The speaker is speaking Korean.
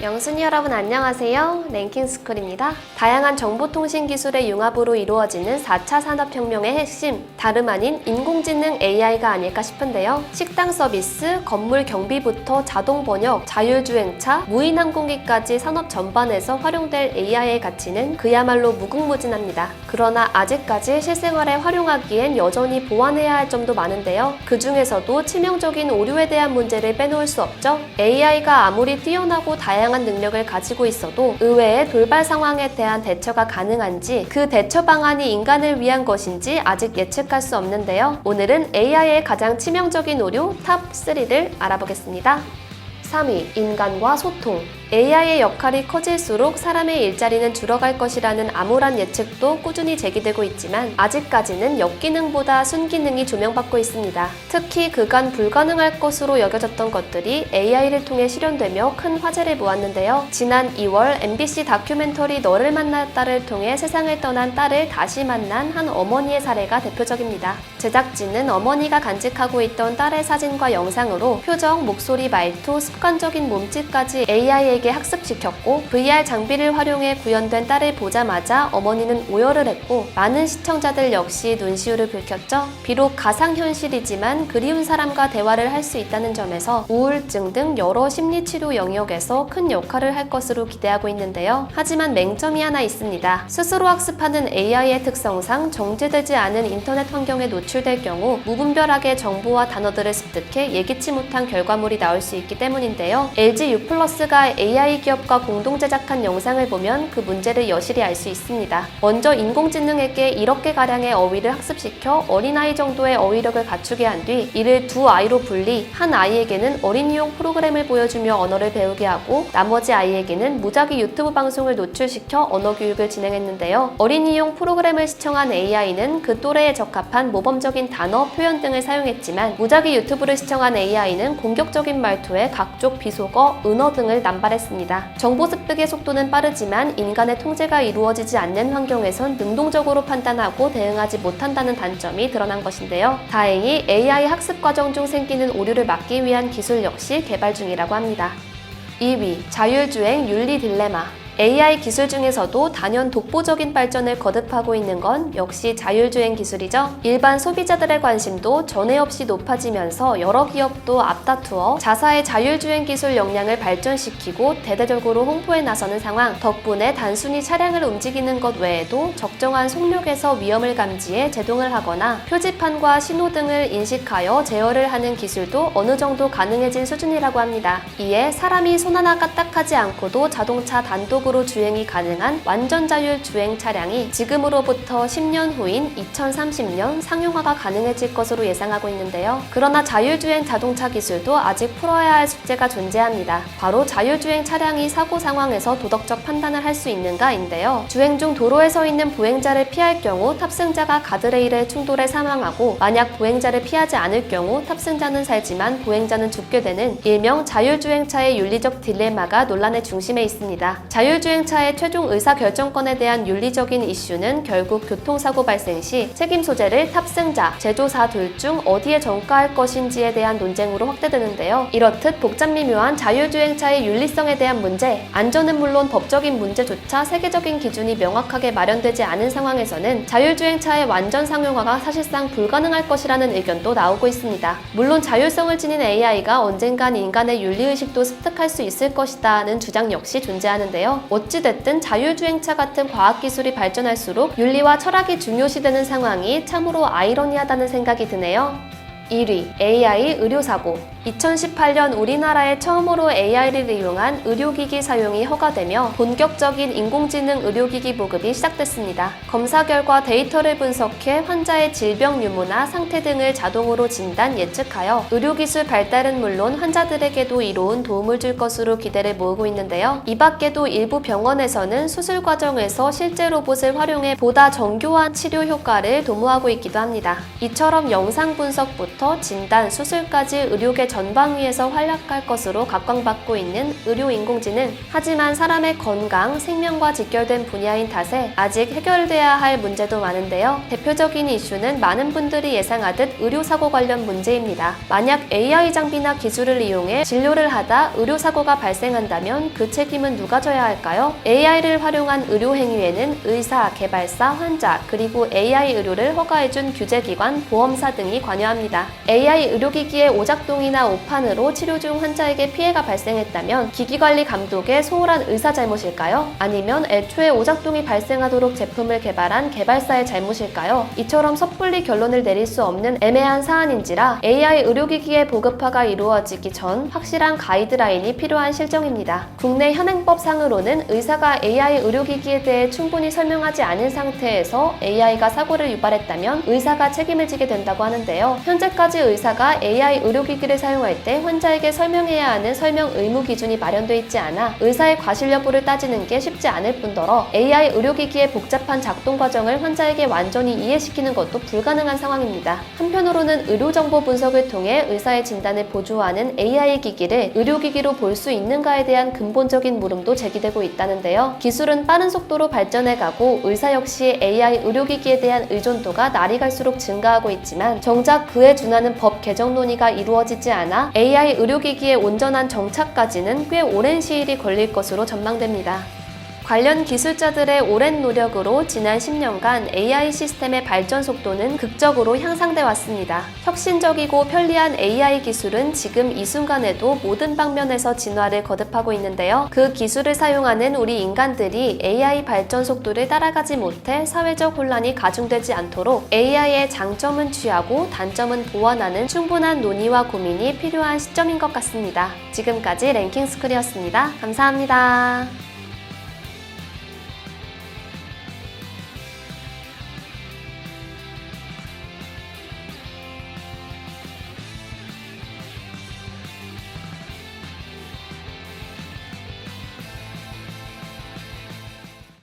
영순이 여러분 안녕하세요. 랭킹스쿨입니다. 다양한 정보통신 기술의 융합으로 이루어지는 4차 산업혁명의 핵심, 다름 아닌 인공지능 AI가 아닐까 싶은데요. 식당 서비스, 건물 경비부터 자동 번역, 자율주행차, 무인 항공기까지 산업 전반에서 활용될 AI의 가치는 그야말로 무궁무진합니다. 그러나 아직까지 실생활에 활용하기엔 여전히 보완해야 할 점도 많은데요. 그 중에서도 치명적인 오류에 대한 문제를 빼놓을 수 없죠. AI가 아무리 뛰어나고 다양한 능력을 가지고 있어도 의외의 돌발 상황에 대한 대처가 가능한지 그 대처 방안이 인간을 위한 것인지 아직 예측할 수 없는데요. 오늘은 AI의 가장 치명적인 오류 탑 3를 알아보겠습니다. 3위, 인간과 소통. AI의 역할이 커질수록 사람의 일자리는 줄어갈 것이라는 암울한 예측도 꾸준히 제기되고 있지만 아직까지는 역기능보다 순기능이 조명받고 있습니다. 특히 그간 불가능할 것으로 여겨졌던 것들이 AI를 통해 실현되며 큰 화제를 모았는데요. 지난 2월 MBC 다큐멘터리 너를 만났다를 통해 세상을 떠난 딸을 다시 만난 한 어머니의 사례가 대표적입니다. 제작진은 어머니가 간직하고 있던 딸의 사진과 영상으로 표정, 목소리, 말투, 습관적인 몸짓까지 AI에게 학습시켰고 VR 장비를 활용해 구현된 딸을 보자마자 어머니는 오열을 했고 많은 시청자들 역시 눈시울을 붉혔죠. 비록 가상현실이지만 그리운 사람과 대화를 할 수 있다는 점에서 우울증 등 여러 심리치료 영역에서 큰 역할을 할 것으로 기대하고 있는데요. 하지만 맹점이 하나 있습니다. 스스로 학습하는 AI의 특성상 정제되지 않은 인터넷 환경에 노출될 경우 무분별하게 정보와 단어들을 습득해 예기치 못한 결과물이 나올 수 있기 때문 인데요. LG U+가 AI 기업과 공동 제작한 영상을 보면 그 문제를 여실히 알 수 있습니다. 먼저 인공지능에게 1억 개 가량의 어휘를 학습시켜 어린아이 정도의 어휘력을 갖추게 한 뒤 이를 두 아이로 분리 한 아이에게는 어린이용 프로그램을 보여주며 언어를 배우게 하고 나머지 아이에게는 무작위 유튜브 방송을 노출시켜 언어 교육을 진행했는데요. 어린이용 프로그램을 시청한 AI는 그 또래에 적합한 모범적인 단어, 표현 등을 사용했지만 무작위 유튜브를 시청한 AI는 공격적인 말투에 각종 비속어, 은어 등을 남발했습니다. 정보 습득의 속도는 빠르지만 인간의 통제가 이루어지지 않는 환경에선 능동적으로 판단하고 대응하지 못한다는 단점이 드러난 것인데요. 다행히 AI 학습 과정 중 생기는 오류를 막기 위한 기술 역시 개발 중이라고 합니다. 2위 자율주행 윤리 딜레마 AI 기술 중에서도 단연 독보적인 발전을 거듭하고 있는 건 역시 자율주행 기술이죠. 일반 소비자들의 관심도 전에 없이 높아지면서 여러 기업도 앞다투어 자사의 자율주행 기술 역량을 발전시키고 대대적으로 홍보에 나서는 상황. 덕분에 단순히 차량을 움직이는 것 외에도 적정한 속력에서 위험을 감지해 제동을 하거나 표지판과 신호 등을 인식하여 제어를 하는 기술도 어느 정도 가능해진 수준이라고 합니다. 이에 사람이 손 하나 까딱하지 않고도 자동차 단독으로 주행이 가능한 완전 자율 주행 차량이 지금으로부터 10년 후인 2030년 상용화가 가능해질 것으로 예상하고 있는데요. 그러나 자율주행 자동차 기술도 아직 풀어야 할 숙제가 존재합니다. 바로 자율주행 차량이 사고 상황에서 도덕적 판단을 할 수 있는가인데요. 주행 중 도로에 서 있는 보행자를 피할 경우 탑승자가 가드레일에 충돌해 사망하고 만약 보행자를 피하지 않을 경우 탑승자는 살지만 보행자는 죽게 되는 일명 자율주행차의 윤리적 딜레마가 논란의 중심에 있습니다. 자율 주행차의 최종 의사결정권에 대한 윤리적인 이슈는 결국 교통사고 발생 시 책임 소재를 탑승자, 제조사 둘 중 어디에 전가할 것인지에 대한 논쟁으로 확대되는데요. 이렇듯 복잡 미묘한 자율주행차의 윤리성에 대한 문제, 안전은 물론 법적인 문제조차 세계적인 기준이 명확하게 마련되지 않은 상황에서는 자율주행차의 완전 상용화가 사실상 불가능할 것이라는 의견도 나오고 있습니다. 물론 자율성을 지닌 AI가 언젠간 인간의 윤리의식도 습득할 수 있을 것이다는 주장 역시 존재하는데요. 어찌됐든 자율주행차 같은 과학기술이 발전할수록 윤리와 철학이 중요시되는 상황이 참으로 아이러니하다는 생각이 드네요. 1위 AI 의료사고 2018년 우리나라에 처음으로 AI를 이용한 의료기기 사용이 허가되며 본격적인 인공지능 의료기기 보급이 시작됐습니다. 검사 결과 데이터를 분석해 환자의 질병 유무나 상태 등을 자동으로 진단 예측하여 의료기술 발달은 물론 환자들에게도 이로운 도움을 줄 것으로 기대를 모으고 있는데요. 이 밖에도 일부 병원에서는 수술 과정에서 실제 로봇을 활용해 보다 정교한 치료 효과를 도모하고 있기도 합니다. 이처럼 영상 분석부터 진단부터 진단, 수술까지 의료계 전방위에서 활약할 것으로 각광받고 있는 의료 인공지능. 하지만 사람의 건강, 생명과 직결된 분야인 탓에 아직 해결돼야 할 문제도 많은데요. 대표적인 이슈는 많은 분들이 예상하듯 의료사고 관련 문제입니다. 만약 AI 장비나 기술을 이용해 진료를 하다 의료사고가 발생한다면 그 책임은 누가 져야 할까요? AI를 활용한 의료 행위에는 의사, 개발사, 환자, 그리고 AI 의료를 허가해준 규제기관, 보험사 등이 관여합니다. AI 의료기기의 오작동이나 오판으로 치료 중 환자에게 피해가 발생했다면 기기관리 감독의 소홀한 의사 잘못일까요? 아니면 애초에 오작동이 발생하도록 제품을 개발한 개발사의 잘못일까요? 이처럼 섣불리 결론을 내릴 수 없는 애매한 사안인지라 AI 의료기기의 보급화가 이루어지기 전 확실한 가이드라인이 필요한 실정입니다. 국내 현행법상으로는 의사가 AI 의료기기에 대해 충분히 설명하지 않은 상태에서 AI가 사고를 유발했다면 의사가 책임을 지게 된다고 하는데요. 현재 까지 의사가 AI 의료기기를 사용할 때 환자에게 설명해야 하는 설명 의무 기준이 마련돼 있지 않아 의사의 과실 여부를 따지는 게 쉽지 않을 뿐더러 AI 의료기기의 복잡한 작동 과정을 환자에게 완전히 이해시키는 것도 불가능한 상황입니다. 한편으로는 의료정보 분석을 통해 의사의 진단을 보조하는 AI 기기를 의료기기로 볼 수 있는가에 대한 근본적인 물음도 제기되고 있다는데요. 기술은 빠른 속도로 발전해가고 의사 역시 AI 의료기기에 대한 의존도가 날이 갈수록 증가하고 있지만 정작 그에 준하는 법 개정 논의가 이루어지지 않아 AI 의료기기의 온전한 정착까지는 꽤 오랜 시일이 걸릴 것으로 전망됩니다. 관련 기술자들의 오랜 노력으로 지난 10년간 AI 시스템의 발전 속도는 극적으로 향상돼 왔습니다. 혁신적이고 편리한 AI 기술은 지금 이 순간에도 모든 방면에서 진화를 거듭하고 있는데요. 그 기술을 사용하는 우리 인간들이 AI 발전 속도를 따라가지 못해 사회적 혼란이 가중되지 않도록 AI의 장점은 취하고 단점은 보완하는 충분한 논의와 고민이 필요한 시점인 것 같습니다. 지금까지 랭킹 스쿨이었습니다. 감사합니다.